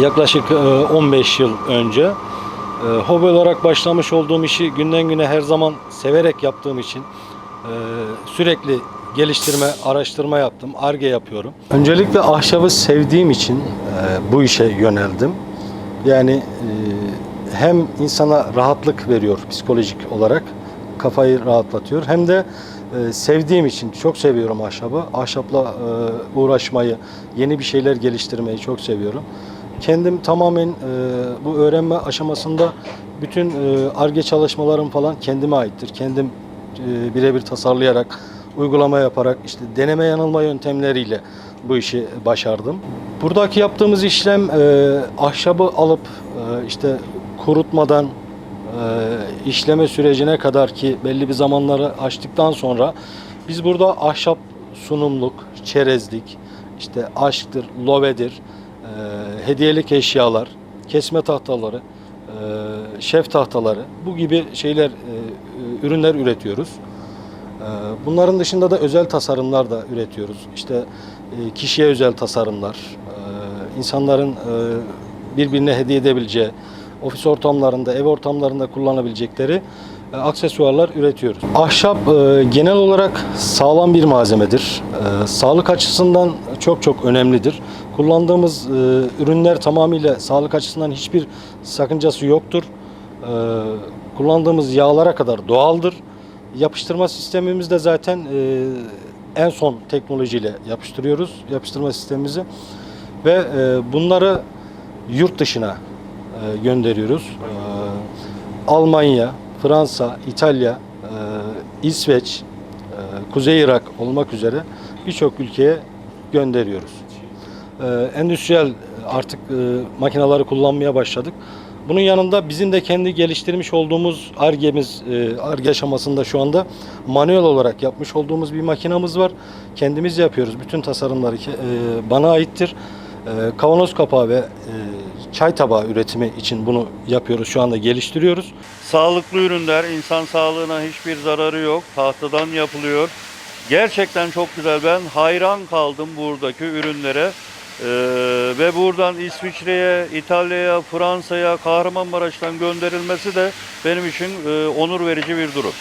Yaklaşık e, 15 yıl önce e, hobi olarak başlamış olduğum işi günden güne her zaman severek yaptığım için e, sürekli geliştirme, araştırma yaptım. ARGE yapıyorum. Öncelikle ahşabı sevdiğim için bu işe yöneldim. Yani hem insana rahatlık veriyor psikolojik olarak, kafayı rahatlatıyor. Hem de e, sevdiğim için çok seviyorum ahşabı. Ahşapla e, uğraşmayı, yeni bir şeyler geliştirmeyi çok seviyorum. Kendim tamamen e, bu öğrenme aşamasında bütün e, arge çalışmalarım falan kendime aittir. Kendim e, birebir tasarlayarak, uygulama yaparak, işte deneme yanılma yöntemleriyle bu işi başardım. Buradaki yaptığımız işlem e, ahşabı alıp e, işte kurutmadan e, işleme sürecine kadar ki belli bir zamanları açtıktan sonra biz burada ahşap sunumluk, çerezlik, işte aşktır, lovedir, e, hediyelik eşyalar, kesme tahtaları, e, şef tahtaları bu gibi şeyler, e, ürünler üretiyoruz. E, Bunların dışında da özel tasarımlar da üretiyoruz. İşte e, kişiye özel tasarımlar, e, insanların e, birbirine hediye edebileceği, ofis ortamlarında, ev ortamlarında kullanabilecekleri e, aksesuarlar üretiyoruz. Ahşap e, genel olarak sağlam bir malzemedir. E, Sağlık açısından çok çok önemlidir. Kullandığımız e, ürünler tamamıyla sağlık açısından hiçbir sakıncası yoktur. E, Kullandığımız yağlara kadar doğaldır. Yapıştırma sistemimiz de zaten e, en son teknolojiyle yapıştırıyoruz yapıştırma sistemimizi ve e, bunları yurt dışına e, gönderiyoruz. E, Almanya, Fransa, İtalya, e, İsveç, Kuzey Irak olmak üzere birçok ülkeye gönderiyoruz. E, endüstriyel artık e, makineleri kullanmaya başladık. Bunun yanında bizim de kendi geliştirmiş olduğumuz ARGE'miz, ARGE aşamasında şu anda manuel olarak yapmış olduğumuz bir makinamız var. Kendimiz yapıyoruz. Bütün tasarımları bana aittir. Kavanoz kapağı ve çay tabağı üretimi için bunu yapıyoruz. Şu anda geliştiriyoruz. Sağlıklı ürünler, insan sağlığına hiçbir zararı yok. Tahtadan yapılıyor. Gerçekten çok güzel. Ben hayran kaldım buradaki ürünlere. Ee, ve buradan İsviçre'ye, İtalya'ya, Fransa'ya, Kahramanmaraş'tan gönderilmesi de benim için e, onur verici bir durum.